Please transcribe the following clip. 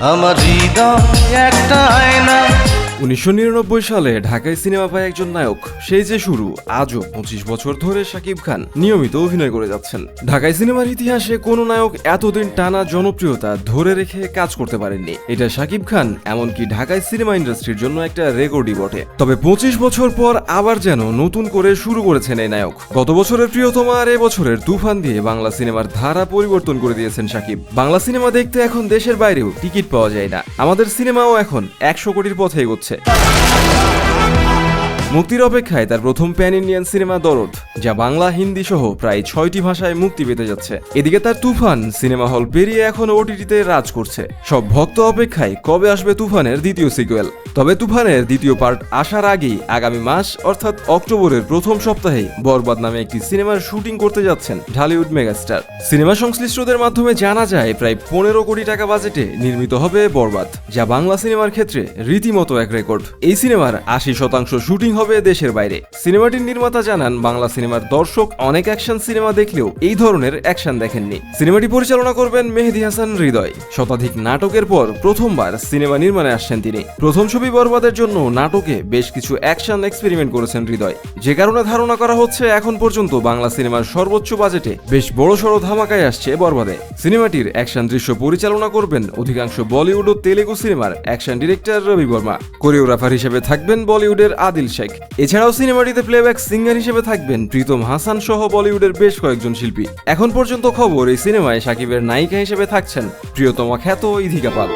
আমার হৃদয় একটা আয়না। উনিশশো নিরানব্বই সালে ঢাকায় সিনেমা পায় একজন নায়ক। সেই যে শুরু, আজও পঁচিশ বছর ধরে শাকিব খান নিয়মিত অভিনয় করে যাচ্ছেন। ঢাকায় সিনেমার ইতিহাসে কোনো নায়ক এতদিন টানা জনপ্রিয়তা ধরে রেখে কাজ করতে পারেননি। এটা শাকিব খান, এমনকি ঢাকায় সিনেমা ইন্ডাস্ট্রির জন্য একটা রেকর্ডই বটে। তবে পঁচিশ বছর পর আবার যেন নতুন করে শুরু করেছেন এই নায়ক। গত বছরের প্রিয়তমা আর এবছরের তুফান দিয়ে বাংলা সিনেমার ধারা পরিবর্তন করে দিয়েছেন শাকিব। বাংলা সিনেমা দেখতে এখন দেশের বাইরেও টিকিট পাওয়া যায় না। আমাদের সিনেমাও এখন একশো কোটির পথে এগোচ্ছে। છે. মুক্তির অপেক্ষায় তার প্রথম প্যান ইন্ডিয়ান সিনেমা দরদ, যা বাংলা, হিন্দি সহ প্রায় ছয়টি ভাষায় মুক্তি পেতে যাচ্ছে। এদিকে তার তুফান সিনেমা হল পেরিয়ে এখন ওটিটিতে রাজ করছে। সব ভক্ত অপেক্ষায় কবে আসবে তুফানের দ্বিতীয় সিকুয়েল? তবে তুফানের দ্বিতীয় পার্ট আসার আগেই আগামী মাস, অর্থাৎ অক্টোবরের প্রথম সপ্তাহে বরবাদ নামে একটি সিনেমার শুটিং করতে যাচ্ছেন ঢালিউড মেগাস্টার। সিনেমা সংশ্লিষ্টদের মাধ্যমে জানা যায়, প্রায় পনেরো কোটি টাকা বাজেটে নির্মিত হবে বরবাদ, যা বাংলা সিনেমার ক্ষেত্রে রীতিমতো এক রেকর্ড। এই সিনেমার আশি শতাংশ শুটিং হবে দেশের বাইরে। সিনেমাটির নির্মাতা জানান, বাংলা সিনেমার দর্শক অনেক অ্যাকশন সিনেমা দেখলেও এই ধরনের অ্যাকশন দেখেননি। সিনেমাটি পরিচালনা করবেন মেহেদি হাসান হৃদয়। শতাধিক নাটকের পর প্রথমবার সিনেমা নির্মাণে আসছেন তিনি। প্রথম ছবি বরবাদের জন্য নাটকে বেশ কিছু অ্যাকশন এক্সপেরিমেন্ট করেছেন হৃদয়। যে কারণে ধারণা করা হচ্ছে এখন পর্যন্ত বাংলা সিনেমার সর্বোচ্চ বাজেটে বেশ বড়সড় ধামাকায় আসছে বরবাদে। সিনেমাটির অ্যাকশন দৃশ্য পরিচালনা করবেন অধিকাংশ বলিউড ও তেলেগু সিনেমার action director Ravi Varma. Choreographer হিসেবে থাকবেন বলিউডের আদিল শেখ এছাড়াও সিনেমাটিতে প্লেব্যাক সিঙ্গার হিসেবে থাকবেন প্রীতম হাসান সহ বলিউডের বেশ কয়েকজন শিল্পী। এখন পর্যন্ত খবর এই সিনেমায় সাকিবের নায়িকা হিসেবে থাকছেন প্রিয়তমা খ্যাত ইধিকা পাল।